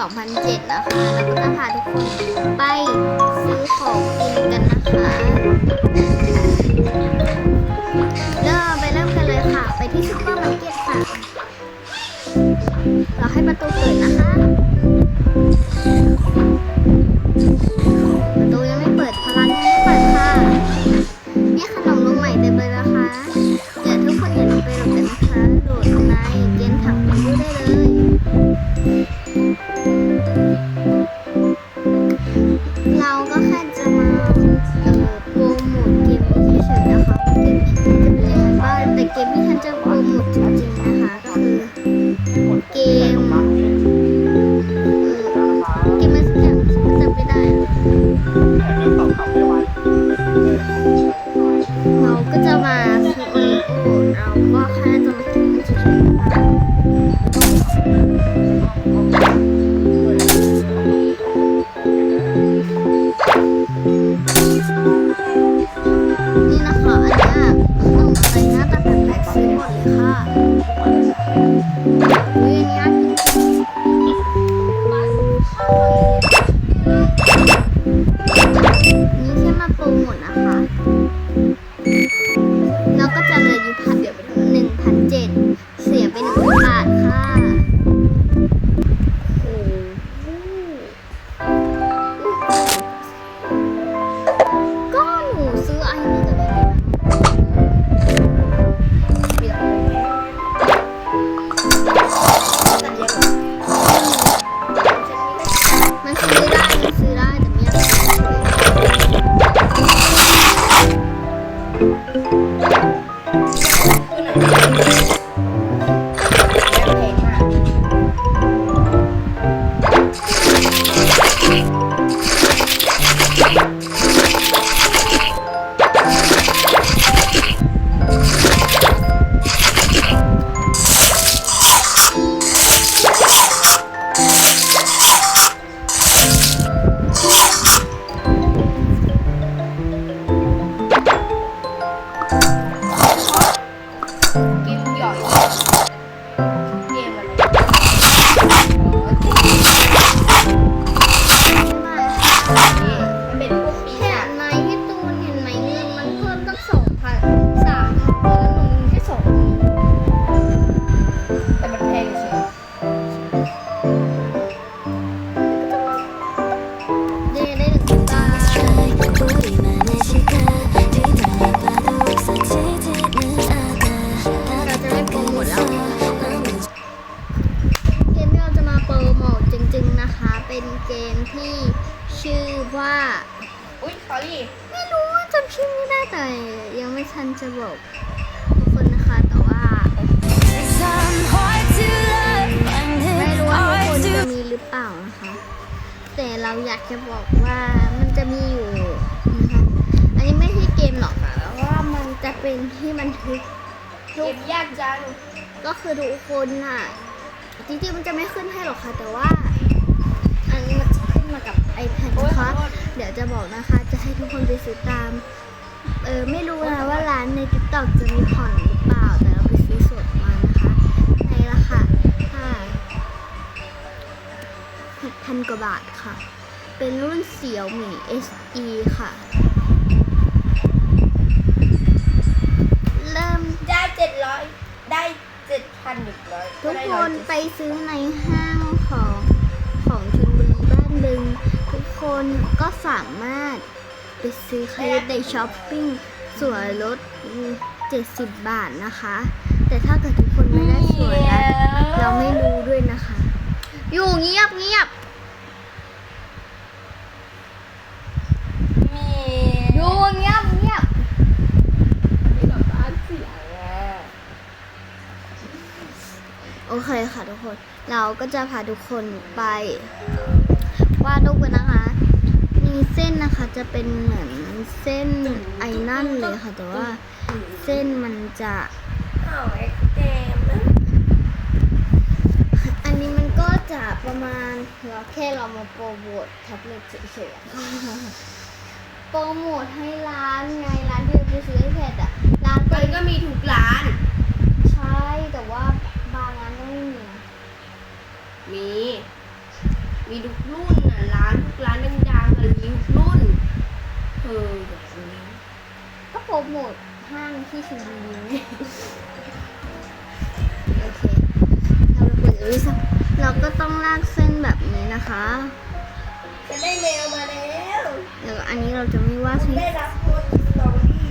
2007 นะคะ แล้วก็จะพาทุกคนไปซื้อของกินกันนะคะเริ่มไปเริ่มกันเลยค่ะ ไปที่ซุปเปอร์มาร์เก็ตค่ะเราให้ประตูเปิดนะคะ เราก็แค่จะมากินมันจะกินนี่นะคะอันเนี้ยขนมอะไรหน้าตาแปลกๆซื้อหมดเลยค่ะอุ้ยอันนี้น่ากินนี่แค่มาโปรโมทนะคะ มันซื้ กินห ไม่รู้ว่าจำชื่อไม่ได้แต่ยังไม่ทันจะบอกทุกคนนะคะแต่ว่าไม่รู้ว่าทุกคนจะมีหรือเปล่านะคะ แต่เราอยากจะบอกว่ามันจะมีอยู่นะคะอันนี้ไม่ใช่เกมหรอกค่ะแต่ว่ามันจะเป็นที่บันทึกเกมยากจังก็คือทุกคนน่ะจริงๆมันจะไม่ขึ้นให้หรอกค่ะ แต่ว่า อันนี้มันจะขึ้นมากับ iPad นะคะ เดี๋ยวจะบอกนะคะ ให้ทุกคนไปซื้อตาม เออไม่รู้นะว่าร้านใน TikTok จะมีผ่อนหรือเปล่า แต่เราไปซื้อสดมานะคะ ในราคาค่ะ6,000กว่าบาทค่ะ เป็นรุ่นเสี่ยวหมี่ SE ค่ะ เริ่มได้เจ็ดร้อยได้เจ็ดพันหนึ่งร้อยทุกคนไปซื้อในห้างของของชลบุรีบ้านบึง ทุกคนก็สามารถ ไปซื้อคลิปในช้อปปิ้งส่วนลด 70 บาทนะคะ แต่ถ้าเกิดทุกคนไม่ได้ส่วนนะเราไม่รู้ด้วยนะคะ อยู่เงียบเงียบมีอยู่เงียบเงียบมีแบบบ้านเสียงอะโอเคค่ะทุกคน เราก็จะพาทุกคนไปวาดรูปกันนะคะ มีเส้นนะคะจะเป็นเหมือนเส้นไอ้นั่นเลยค่ะ แต่ว่าเส้นมันจะอ้าวเอ็กเกมนะอันนี้มันก็จะประมาณเราแค่เรามาโปรโมทแท็บเล็ตเฉยๆค่ะโปรโมทให้ร้านไงร้านที่เราไปซื้อไอแพดอะร้าน มั เป็น น ก็มีทุกร้าน ใช่แต่ว่าบางร้านก็ไม่มีนะ มี ม มีทุกรุ่นน่ะร้านทุกร้านดังๆเลยมีทุกรุ่นเออแบบนี้ ก็โปรโมทห้างที่ชลบุรีไงโอเคเราไปเปิดวิสัเราก็ต้องลากเส้นแบบนี้นะคะจะได้เมลมาแล้วแล้วก็อันนี้เราจะไม่วาดที่ได้รับโพสต์สตอรี่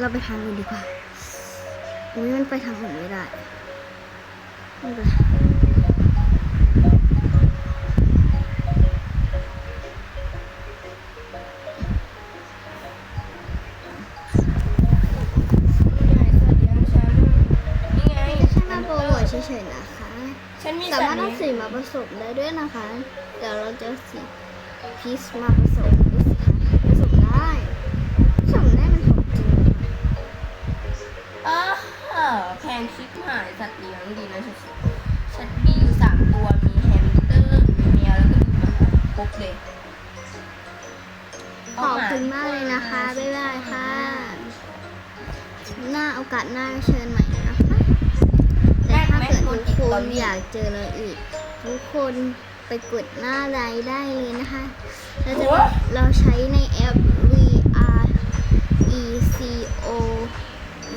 เราไปทางอื่นดีกว่าอุ้ยมันไปทางอื่นไม่ได้ไม่เป็นไร สามารถสัเอาสีมาผสมได้ด้วยนะคะ เดี๋ยวเราจะสีพีชมาผสมดูสิคะผสมได้ผสมได้มันของจริงเออแพงชิบหายสัตว์เลี้ยงดีนะฉันฉันมีอยู่สามตัวมีแฮมสเตอร์มีแมวแล้วก็มีหมาครบเลยขอบคุณมากเลยนะคะ บ๊ายบายค่ะ หน้าโอกาสหน้าเชิญใหม่นะคะแต่ถ้าเกิดทุก คนอยากเจอเราอีก ทุกคนไปกดหน้าไลน์ได้เลยนะคะ เราจะเราใช้ในแอป VR E C O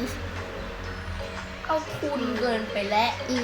S เอาคุณเกินไปแล้ว E